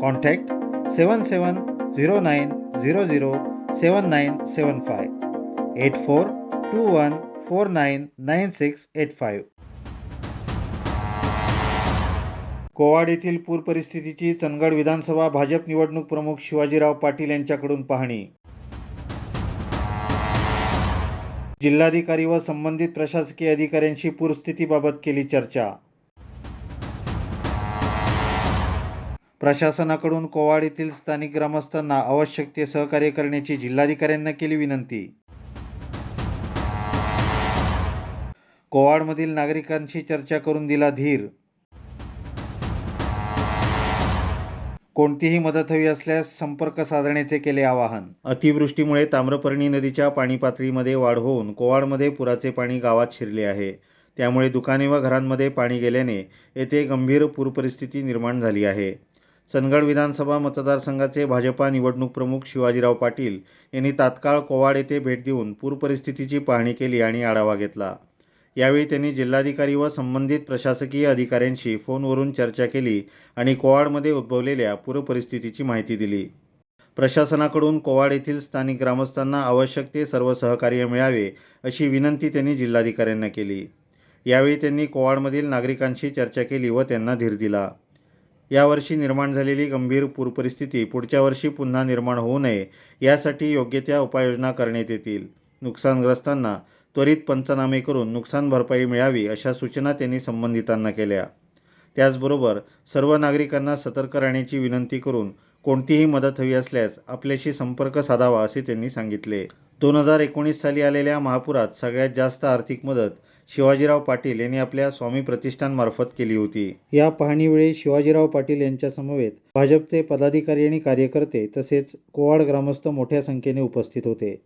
contact seven seven zero nine zero zero seven nine seven five eight four two one four nine nine six eight five. Kowad येथील पूर परिस्थितीची चनगड विधानसभा भाजप निवडणूक प्रमुख शिवाजीराव पाटील यांच्याकडून पाहणी. जिल्हाधिकारी व संबंधित प्रशासकीय अधिकाऱ्यांशी पूरस्थितीबाबत केली चर्चा. प्रशासनाकडून कोवाड येथील स्थानिक ग्रामस्थांना आवश्यक ते सहकार्य करण्याची जिल्हाधिकाऱ्यांना केली विनंती. कोवाडमधील नागरिकांशी चर्चा करून दिला धीर. कोणतीही मदत हवी असल्यास संपर्क साधण्याचे केले आवाहन. अतिवृष्टीमुळे ताम्रपर्णी नदीच्या पाणी पातळीमध्ये वाढ होऊन कोवाडमध्ये पुराचे पाणी गावात शिरले आहे. त्यामुळे दुकाने व घरांमध्ये पाणी गेल्याने येथे गंभीर पूरपरिस्थिती निर्माण झाली आहे. सनगड विधानसभा मतदारसंघाचे भाजपा निवडणूक प्रमुख शिवाजीराव पाटील यांनी तात्काळ कोवाड येथे भेट देऊन पूरपरिस्थितीची पाहणी केली आणि आढावा घेतला. यावेळी त्यांनी जिल्हाधिकारी व संबंधित प्रशासकीय अधिकाऱ्यांशी फोनवरून चर्चा केली आणि कोवाडमध्ये उद्भवलेल्या पूरपरिस्थितीची माहिती दिली. प्रशासनाकडून कोवाड येथील स्थानिक ग्रामस्थांना आवश्यक ते सर्व सहकार्य मिळावे अशी विनंती त्यांनी जिल्हाधिकाऱ्यांना केली. यावेळी त्यांनी कोवाडमधील नागरिकांशी चर्चा केली व त्यांना धीर दिला. यावर्षी निर्माण झालेली गंभीर पूरपरिस्थिती पुढच्या वर्षी पुन्हा निर्माण होऊ नये यासाठी योग्य त्या उपाययोजना करण्यात येतील. नुकसानग्रस्तांना त्वरित पंचनामे करून नुकसान भरपाई मिळावी अशा सूचना त्यांनी संबंधितांना केल्या. त्याचबरोबर सर्व नागरिकांना सतर्क राहण्याची विनंती करून कोणतीही मदत हवी असल्यास आपल्याशी संपर्क साधावा असे त्यांनी सांगितले. दोन हजार एकोणीस साली आलेल्या महापुरात सगळ्यात जास्त आर्थिक मदत शिवाजीराव पाटील यांनी आपल्या स्वामी प्रतिष्ठानमार्फत केली होती. या पाहणीवेळी शिवाजीराव पाटील यांच्या समवेत भाजपचे पदाधिकारी आणि कार्यकर्ते तसेच कोवाड ग्रामस्थ मोठ्या संख्येने उपस्थित होते.